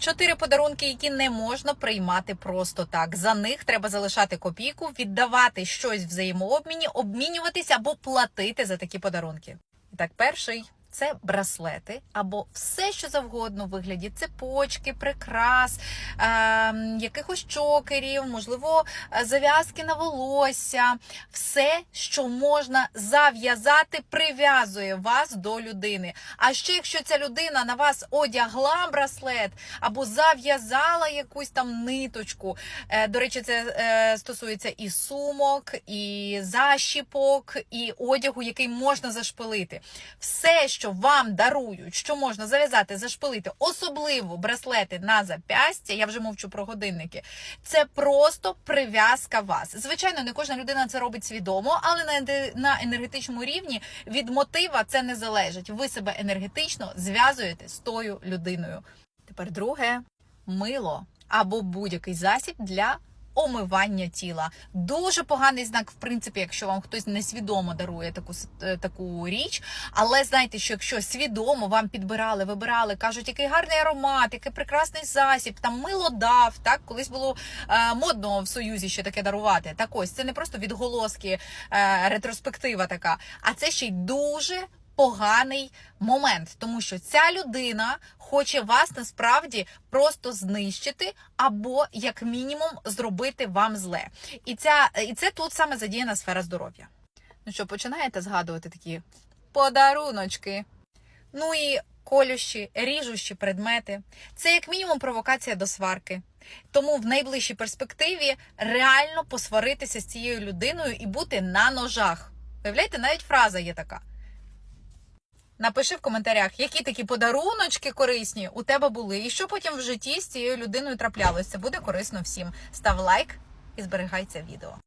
Чотири подарунки, які не можна приймати просто так. За них треба залишати копійку, віддавати щось взаємообміні, обмінюватися або платити за такі подарунки. І так, перший. Це браслети або все, що завгодно у вигляді цепочки, прикрас, е, якихось чокерів, можливо, е, зав'язки на волосся. Все, що можна зав'язати, прив'язує вас до людини. А ще якщо ця людина на вас одягла браслет або зав'язала якусь там ниточку. Е, До речі, це е, стосується і сумок, і защіпок, і одягу, який можна зашпилити. Все, що вам дарують, що можна зав'язати, зашпилити, особливо браслети на запястя, я вже мовчу про годинники. Це просто прив'язка вас. Звичайно, не кожна людина це робить свідомо, але на енергетичному рівні від мотива це не залежить. Ви себе енергетично зв'язуєте з тою людиною. Тепер друге мило або будь-який засіб для омивання тіла. Дуже поганий знак, в принципі, якщо вам хтось несвідомо дарує таку е, таку річ. Але знайте, що якщо свідомо вам підбирали, вибирали, кажуть, який гарний аромат, який прекрасний засіб, там мило дав. Так колись було е, модно в союзі ще таке дарувати. Так ось це не просто відголоски, е, ретроспектива така, а це ще й дуже поганий момент, тому що ця людина хоче вас насправді просто знищити або як мінімум зробити вам зле. І ця і це тут саме задіяна сфера здоров'я. Ну що, починаєте згадувати такі подаруночки? Ну і колющі, ріжущі предмети. Це як мінімум провокація до сварки. Тому в найближчій перспективі реально посваритися з цією людиною і бути на ножах. Виявляєте, навіть фраза є така. Напиши в коментарях, які такі подаруночки корисні у тебе були, і що потім в житті з цією людиною траплялося. Буде корисно всім. Став лайк і зберігай це відео.